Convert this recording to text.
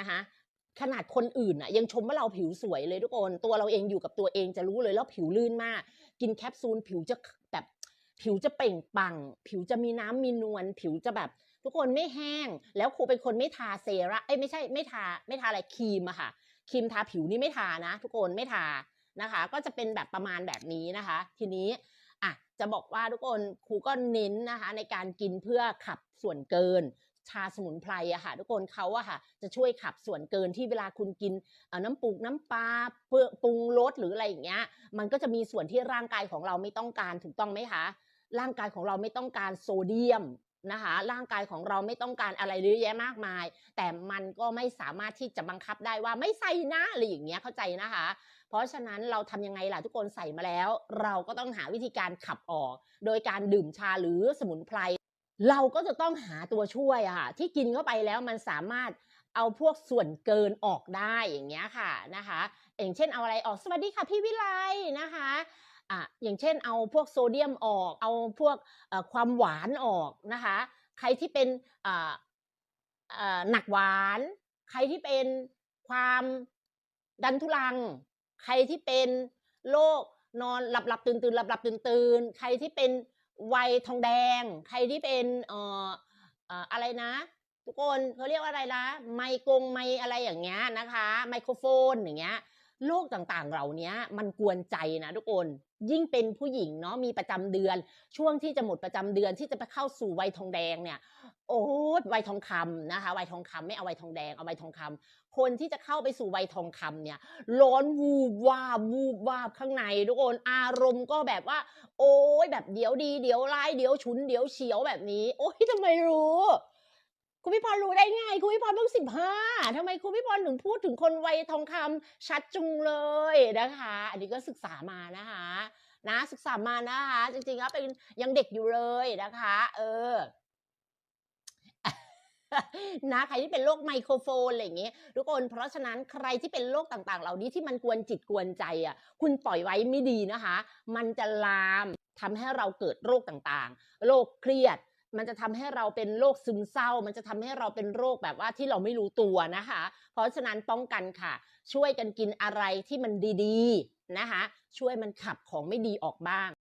นะคะขนาดคนอื่นอะยังชมว่าเราผิวสวยเลยทุกคน ตัวเราเองอยู่กับตัวเองจะรู้เลยแล้วผิวลื่นมาก กินแคปซูลผิวจะแบบผิวจะเปล่งปัง ผิวจะมีน้ำมีนวลผิวจะแบบ ทุกคนไม่แห้ง แล้วครูเป็นคนไม่ทาเซรั่มเอ้ยไม่ใช่ไม่ทาไม่ทาอะไรครีมอะค่ะครีมทาผิวนี่ไม่ทานะ ทุกคนไม่ทานะคะ ก็จะเป็นแบบประมาณแบบนี้นะคะ ทีนี้อะจะบอกว่าทุกคนครูก็เน้นนะคะ ในการกินเพื่อขับส่วนเกิน ชาสมุนไพรอะค่ะทุกคนเขาอะค่ะจะช่วยขับส่วนเกินที่เวลาคุณกินน้ำปรุงน้ำปลาเพื่อปรุงรสหรืออะไรอย่างเงี้ยมันก็จะมีส่วนที่ร่างกายของเราไม่ต้องการถูกต้องไหมคะร่างกายของเราไม่ต้องการโซเดียมนะคะร่างกายของเราไม่ต้องการอะไรเยอะแยะมากมาย แต่มันก็ไม่สามารถที่จะบังคับได้ว่าไม่ใส่นะอะไรอย่างเงี้ยเข้าใจนะคะ เพราะฉะนั้นเราทำยังไงล่ะทุกคนใส่มาแล้ว เราก็ต้องหาวิธีการขับออก โดยการดื่มชาหรือสมุนไพร เราก็จะต้องหาตัวช่วยอะค่ะที่กินเข้าไปแล้วมันสามารถเอาพวกส่วนเกินออกได้อย่างเงี้ยค่ะนะคะอย่างเช่นเอาอะไรออกสวัสดีค่ะพี่วิไลนะคะอะอย่างเช่นเอาพวกโซเดียมออก เอาพวกความหวานออกนะคะ ใครที่เป็นอ่าอ่อหนักหวาน ใครที่เป็นความดันทุลัง ใครที่เป็นโรคนอนหลับหลับตื่นตื่นหลับหลับตื่นตื่นใครที่เป็น วัยทองแดง ใครที่เป็นเอ่อเอ่ออะไรนะ ทุกคนเขาเรียกว่าอะไรนะไมกงไมอะไรอย่างเงี้ยนะคะ ไมโครโฟนอย่างเงี้ย โรคต่างๆ เหล่านี้มันกวนใจนะทุกคน ยิ่งเป็นผู้หญิงเนาะมีประจำเดือน ช่วงที่จะหมดประจำเดือนที่จะไปเข้าสู่วัยทองแดงเนี่ย โอ้วัยทองคำนะคะวัยทองคำไม่เอาวัยทองแดงเอาวัยทองคำคนที่จะเข้าไปสู่วัยทองคำเนี่ยร้อนวูบวาบวูบวาบข้างในทุกคนอารมณ์ก็แบบว่า โอ้ยแบบเดี๋ยวดี เดี๋ยวร้ายเดี๋ยวฉุนเดี๋ยวเฉียวแบบนี้ โอ้ยทำไมรู้ คุณพี่พรรู้ได้ไงคุณพี่พรเพิ่งสิบห้าทำไมคุณพี่พรถึงพูดถึงคนวัยทองคำชัดจุงเลยนะคะ อันนี้ก็ศึกษามานะคะนะศึกษามานะคะ จริงๆแล้วเป็นยังเด็กอยู่เลยนะคะ เออนะใครที่เป็นโรคไมโครโฟนอะไรอย่างเงี้ยทุกคน เพราะฉะนั้นใครที่เป็นโรคต่างๆ เหล่านี้ที่มันกวนจิตกวนใจอะคุณปล่อยไว้ไม่ดีนะคะ มันจะลามทำให้เราเกิดโรคต่างๆ โรคเครียด มันจะทำให้เราเป็นโรคซึมเศร้า มันจะทำให้เราเป็นโรคแบบว่าที่เราไม่รู้ตัวนะคะ เพราะฉะนั้นป้องกันค่ะ ช่วยกันกินอะไรที่มันดีๆนะคะ ช่วยมันขับของไม่ดีออกบ้าง